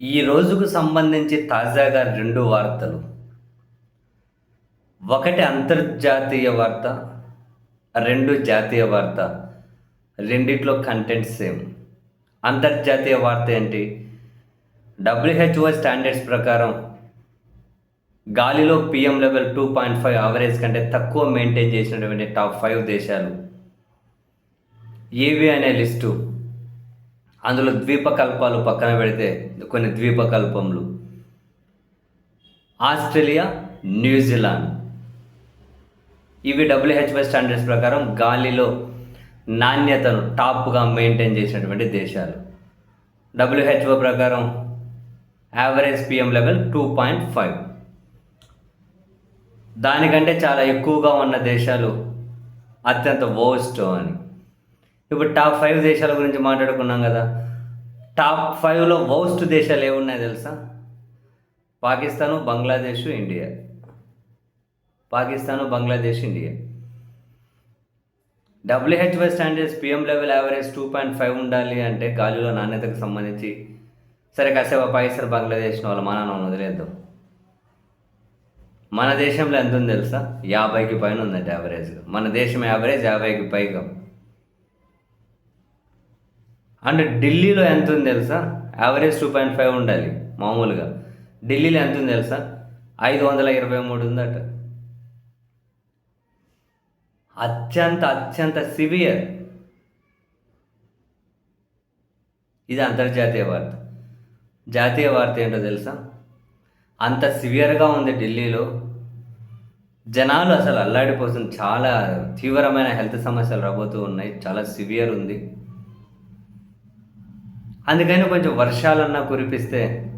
ఈ రోజుకు సంబంధించి తాజాగా రెండు వార్తలు. ఒకటి అంతర్జాతీయ వార్త రెండు జాతీయ వార్త రెండిట్లో కంటెంట్ సేమ్ అంతర్జాతీయ వార్త ఏంటి? డబ్ల్యూహెచ్ఓ స్టాండర్డ్స్ ప్రకారం గాలిలో PM level two point five average కంటే తక్కువ మెయింటైన్ చేసినటువంటి టాప్ ఫైవ్ దేశాలు ఏవి అనే లిస్టు అందులో ద్వీపకల్పాలు పక్కన పెడితే కొన్ని ద్వీపకల్పములు. ఆస్ట్రేలియా న్యూజిలాండ్ ఇవి డబ్ల్యూహెచ్ఓ స్టాండర్డ్స్ ప్రకారం గాలిలో నాణ్యతను టాప్గా మెయింటైన్ చేసినటువంటి దేశాలు. డబ్ల్యూహెచ్ఓ ప్రకారం average PM level two point five దానికంటే చాలా ఎక్కువగా ఉన్న దేశాలు అత్యంత వోస్ట్ అని. ఇప్పుడు టాప్ ఫైవ్ దేశాల గురించి మాట్లాడుకున్నాం కదా. టాప్ ఫైవ్లో వర్స్ట్ దేశాలు ఏమున్నాయి తెలుసా? Pakistan Bangladesh India. Pakistan Bangladesh India. WHO standards PM level average two point five ఉండాలి అంటే గాలిలో నాణ్యతకు సంబంధించి సరే కాసేపు పాకిస్తాన్ బంగ్లాదేశ్ వాళ్ళ మానాన్ని వదిలేద్దాం. మన దేశంలో ఎంత ఉంది తెలుసా? యాభైకి పైన ఉందండి యావరేజ్. మన దేశం యావరేజ్ యాభైకి పైగా. అంటే ఢిల్లీలో ఎంత ఉంది తెలుసా? యావరేజ్ టూ పాయింట్ ఫైవ్ ఉండాలి మామూలుగా. ఢిల్లీలో ఎంత ఉంది తెలుసా? ఐదు వందల ఇరవై మూడు ఉందట. అత్యంత అత్యంత సివియర్ ఇది అంతర్జాతీయ వార్త. జాతీయ వార్త ఏంటో తెలుసా? అంత సివియర్గా ఉంది ఢిల్లీలో. జనాలు అసలు అల్లాడిపోతుంది చాలా తీవ్రమైన హెల్త్ సమస్యలు రాబోతూ ఉన్నాయి. చాలా సివియర్ ఉంది. అందుకని కొంచెం వర్షాలన్నా కురిపిస్తే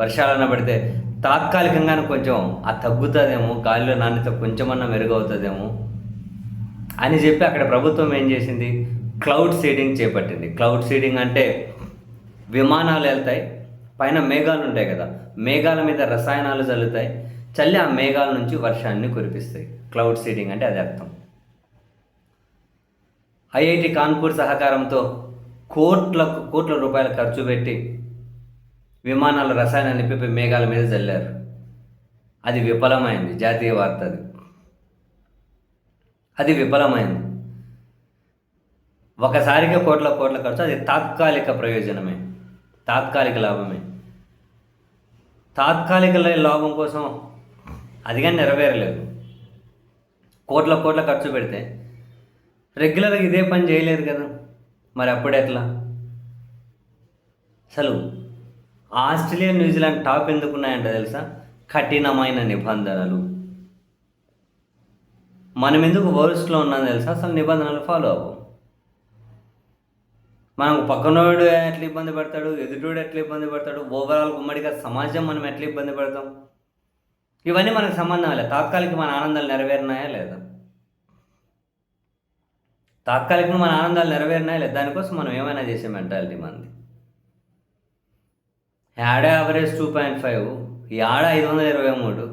వర్షాలన్నా పడితే తాత్కాలికంగానే కొంచెం ఆ తగ్గుతుందేమో గాలిలో నాణ్యత కొంచెమన్నా మెరుగవుతుందేమో అని చెప్పి అక్కడ ప్రభుత్వం ఏం చేసింది? క్లౌడ్ సీడింగ్ చేపట్టింది. క్లౌడ్ సీడింగ్ అంటే విమానాలు వెళ్తాయి పైన మేఘాలు ఉంటాయి కదా మేఘాల మీద రసాయనాలు చల్లుతాయి చల్లి ఆ మేఘాల నుంచి వర్షాన్ని కురిపిస్తాయి. క్లౌడ్ సీడింగ్ అంటే అది అర్థం. ఐఐటి కాన్పూర్ సహకారంతో కోట్ల కోట్ల రూపాయలు ఖర్చు పెట్టి విమానాల రసాయనాలు నింపి మేఘాల మీద చల్లారు అది విఫలమైంది. జాతీయ వార్త అది. అది విఫలమైంది. ఒకసారిగా కోట్ల కోట్ల ఖర్చు అది తాత్కాలిక ప్రయోజనమే. తాత్కాలిక లాభమే. తాత్కాలిక లాభం కోసం అదిగా నెరవేరలేదు. కోట్ల కోట్ల ఖర్చు పెడితే రెగ్యులర్గా ఇదే పని చేయలేదు కదా. మరి అప్పుడు ఎట్లా? అసలు ఆస్ట్రేలియా న్యూజిలాండ్ టాప్ ఎందుకున్నాయంట తెలుసా? కఠినమైన నిబంధనలు. మనం ఎందుకు వరస్ట్లో ఉన్నాం తెలుసా? అసలు నిబంధనలు ఫాలో అవ్వవు మనం పక్కనోడు ఎట్లా ఇబ్బంది పడతాడు? ఎదుటోడు ఎట్లా ఇబ్బంది పడతాడు? ఓవరాల్ ఉమ్మడిగా సమాజం మనం ఎట్లా ఇబ్బంది పడతాం? ఇవన్నీ మనకు సంబంధం లేదు. తాత్కాలిక మన ఆనందాలు నెరవేరినాయా లేదా? తాత్కాలికంగా మన ఆనందాలు నెరవేరినాయా లేదా దానికోసం మనం ఏమైనా చేసే మెంటాలిటీ మనది యాడ యావరేజ్ టూ పాయింట్ ఫైవ్ యాడ ఐదు వందల ఇరవై మూడు.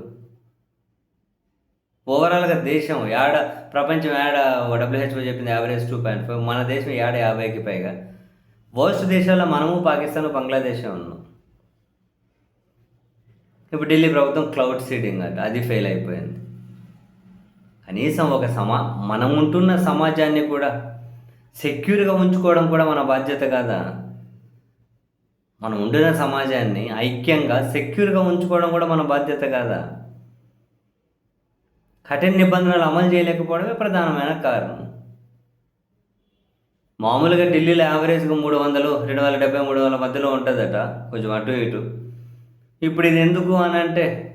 ఓవరాల్గా దేశం యాడ ప్రపంచం యాడ డబ్ల్యూహెచ్ఓ చెప్పింది యావరేజ్ టూ పాయింట్ ఫైవ్ మన దేశం యాడ యాభైకి పైగా. వర్స్ట్ దేశాల్లో మనము పాకిస్తాన్ బంగ్లాదేశ్ ఉన్నాం. ఇప్పుడు ఢిల్లీ ప్రభుత్వం క్లౌడ్ సీడింగ్ అంట అది ఫెయిల్ అయిపోయింది. కనీసం ఒక సమా మనం ఉంటున్న సమాజాన్ని కూడా సెక్యూర్గా ఉంచుకోవడం కూడా మన బాధ్యత కాదా? మనం ఉంటున్న సమాజాన్ని ఐక్యంగా సెక్యూర్గా ఉంచుకోవడం కూడా మన బాధ్యత కాదా? కఠిన నిబంధనలు అమలు చేయలేకపోవడమే ప్రధానమైన కారణం. మామూలుగా ఢిల్లీలో యావరేజ్గా మూడు వందలు రెండు వందల డెబ్బై మూడు వందల మధ్యలో ఉంటుందట. కొంచెం అటు ఇటు. ఇప్పుడు ఇది ఎందుకు అని అంటే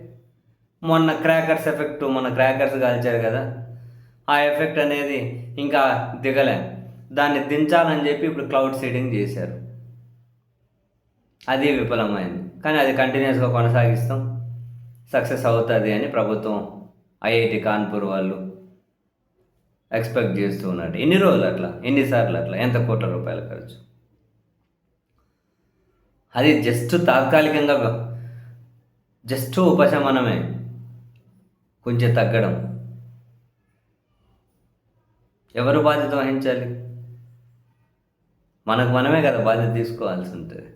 మొన్న క్రాకర్స్ ఎఫెక్ట్ మొన్న క్రాకర్స్ కాల్చారు కదా. ఆ ఎఫెక్ట్ అనేది ఇంకా దిగలే. దాన్ని దించాలని చెప్పి ఇప్పుడు క్లౌడ్ సీడింగ్ చేశారు. అది విఫలమైంది. కానీ అది కంటిన్యూస్గా కొనసాగిస్తాం. సక్సెస్ అవుతుంది అని ప్రభుత్వం ఐఐటి కాన్పూర్ వాళ్ళు ఎక్స్పెక్ట్ చేస్తూ ఉన్నారు. ఎన్ని రోజులు అట్లా? ఎన్నిసార్లు అట్లా? ఎంత కోట్ల రూపాయల ఖర్చు? అది జస్ట్ తాత్కాలికంగా జస్ట్ ఉపశమనమే. కొంచెం తగ్గడం. ఎవరు బాధ్యత వహించాలి? మనకు మనమే కదా బాధ్యత తీసుకోవాల్సి ఉంటుంది